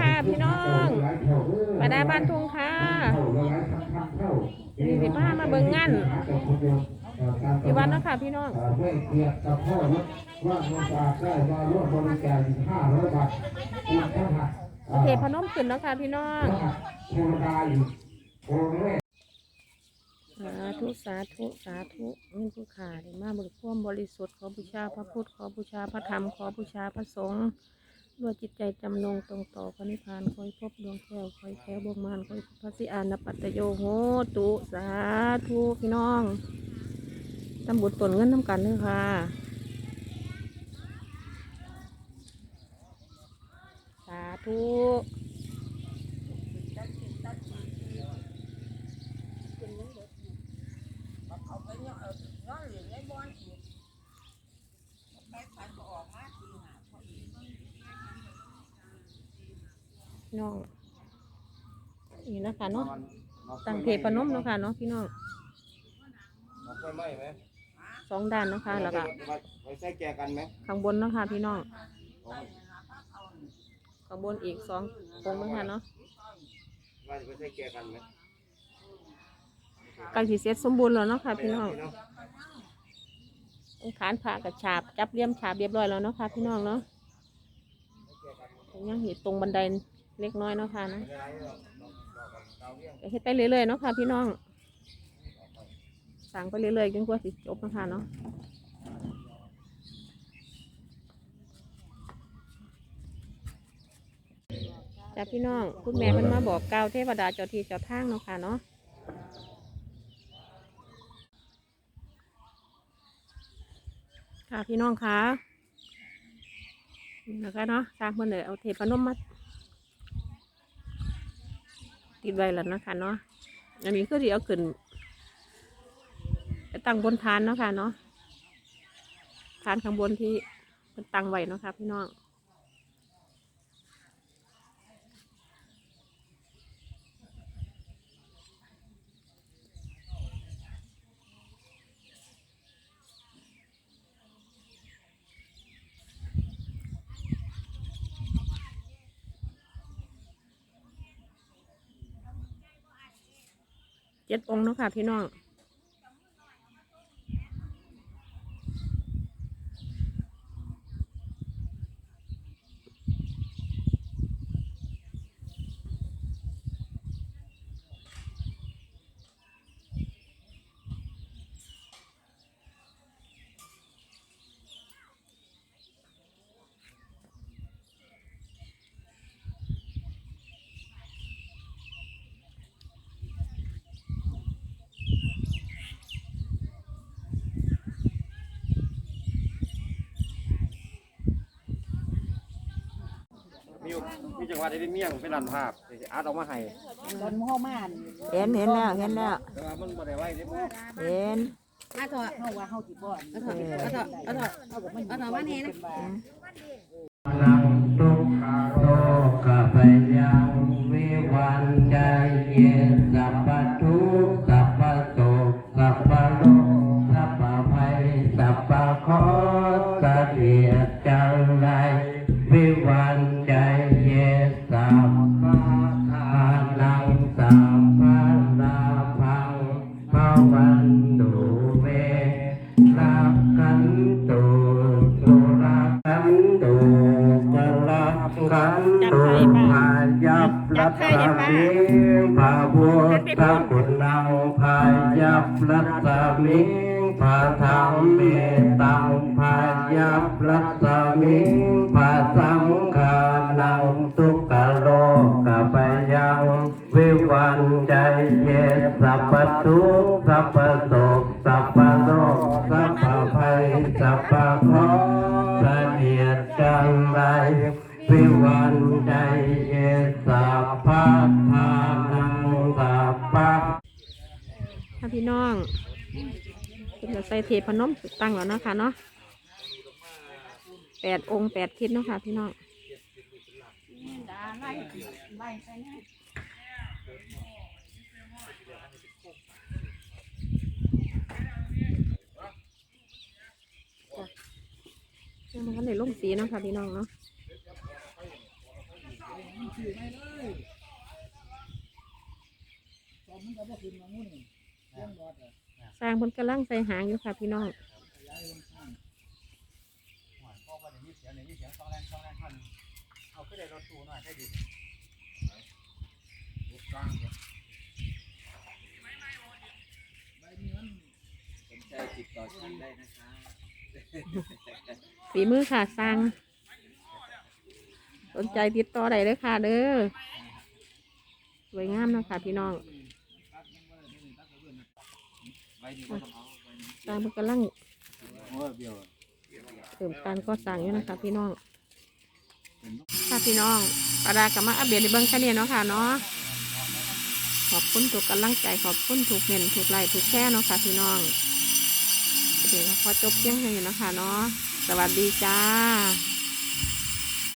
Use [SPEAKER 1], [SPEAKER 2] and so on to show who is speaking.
[SPEAKER 1] ค่ะพี่น้องมาได้บ้านทุ่งค่ะมีสิบ้ามาเบิ่งงานที่วัดเนะคะพี่น้อง
[SPEAKER 2] เกียรกับพ่อรถว่าโอกาสได้มาร่วมบริจาคห้าร้อยบาท
[SPEAKER 1] เทพนมขึ้นนะค่ะพี่น้อง สาธุสาธุสาธุเงินผู้ขาไดมาบริควมบริสุทธิ์ขอบูชาพระพุทธขอบูชาพระธรรมขอบูชาพระสงฆ์ด้วยจิตใจจำนงตรงต่อพระนิพพานคอยพบดวงแก้วคอยแก้วบวงมานคอยพระสิอานปัตตโยโหตุสาธุพี่น้องทำบุญตนเงินน้ำกันเลยค่ะสาธุ น้องนี่นะคะเนาะตั้งเทพนมเนาะค่ะเนาะพี่น้อง
[SPEAKER 3] เอากล้วยไหมไหม
[SPEAKER 1] สองด้านเนาะค่ะแล้วก็
[SPEAKER 3] ไว้ใส่แจกันไหม
[SPEAKER 1] ข้างบนเนาะค่ะพี่น้องข้างบนอีกสององค์เนาะค่ะเนาะ
[SPEAKER 3] ว่าจะไปใส่แจกันไหม
[SPEAKER 1] ใกล้สิเสร็จสมบูรณ์แล้วเนาะค่ะพี่น้ององค์ ขานผ่ากับฉาบจับเลี่ยมฉาบเรียบร้อยแล้วเนาะค่ะพี่น้องเนาะยังเห็นตรงบันไดเล็กน้อยเนาะค่ะนะก็เฮ็ดไปเรื่อยๆเนาะค่ะพี่น้อง สั่งไปเรื่อยๆจนกว่าสิจบนะคะเนาะจ้าพี่น้องคุณแม่เพิ่นมาบอกกล่าวเทวดาเจ้าที่เจ้าทางเนาะค่ะเนาะ ค่ะพี่น้องคะแล้วก็เนาะสร้างเพิ่นเลยเอาเทปนมมาติดไว้แล้วนะคะเนาะอันนี้ก็ดีเอาขึ้นไปตั้งบนฐานเนาะค่ะเนาะฐานข้างบนที่มันตั้งไว้เนาะค่ะพี่น้อง เจ็ดองค์เนาะค่ะพี่น้อง
[SPEAKER 3] มีอยู่มี จังหวัดที่เป็นเมี่ยงเป็นรันภาพเดี๋ยวสิอาร์ตเอามาให้
[SPEAKER 4] ตอนพ่อม่าน
[SPEAKER 1] เห็นเห็นแล้วเห็นแล้ว
[SPEAKER 3] แต่ว่ามันบ่ได้ไว้เด้
[SPEAKER 1] เห็น
[SPEAKER 4] อาถอดเฮาว่าเฮาสิบ่อน
[SPEAKER 1] เอาเถอะเอาเถอะเอาเถอะ
[SPEAKER 4] เฮาก็มันเอาถอดมาแน่นะ
[SPEAKER 2] นังทุกขาโลกะพยังวิวันใจเยสัพพทุกข์สัพพโศกสัพพโลกสัพพภัยสัพพโคตรเดียดจังไรวิวันใจเย สัพพะทานังสัพพะลาพังภวันตุเวรักันตุสุรักันตุกรักกันตุพายับรัตมิพาพุทธคุณนังพายับรัตมิพาธรรมเมตังพายับรัตมิพาสังฆานังทุ ทุกข์สัพพโศกสัพพโลกสัพพภัยสัพพเคราะห์เสนียดจังไรวิวันใจเยสัพพะทานังสัพพะ
[SPEAKER 1] ค่ะพี่น้องเป็นจะใส่เทพนมตั้งแล้วเนาะค่ะเนาะแปดองค์แปดทิศเนาะค่ะพี่น้อง
[SPEAKER 4] ดา ไล่ล
[SPEAKER 1] งสีนะค่ะพี่น้องเนาะ
[SPEAKER 5] ซื้อไม่เลยตอนมันก็บ่ขึ้นมางูนี่เรื่องรอดอะ
[SPEAKER 1] ลังใส่หางอยู่ค่ะพี่น้อง
[SPEAKER 5] ย้ายลงข้าง
[SPEAKER 6] พ่อว่าอย่างนี้เสียงอย่างนี้เสียงสองแรงสองแรงเนี่ย
[SPEAKER 5] ใบนี้มัน
[SPEAKER 6] สนใจติดต่อช่างได้นะคะ
[SPEAKER 1] ฝีมือค่ะสร้างสนใจติดต่อได้เลยค่ะเด้อสวยงามนาะคะพี่น้อง
[SPEAKER 6] ตาใบนี้
[SPEAKER 1] สร้างเพิ่นกำลังเติมการก่อสร้างอยู่นะคะพี่น้องค่ะพี่น้องปาดากับมาอัปเดตในเบื้องแค่นี้เนาะค่ะเนาะขอบคุณทุกกำลังใจขอบคุณทุกเห็นทุกไลค์ทุกแช่เนาะค่ะพี่น้องเดี๋ยวขอจบเพียงเท่านี้นะคะเนาะ สวัสดีจ้า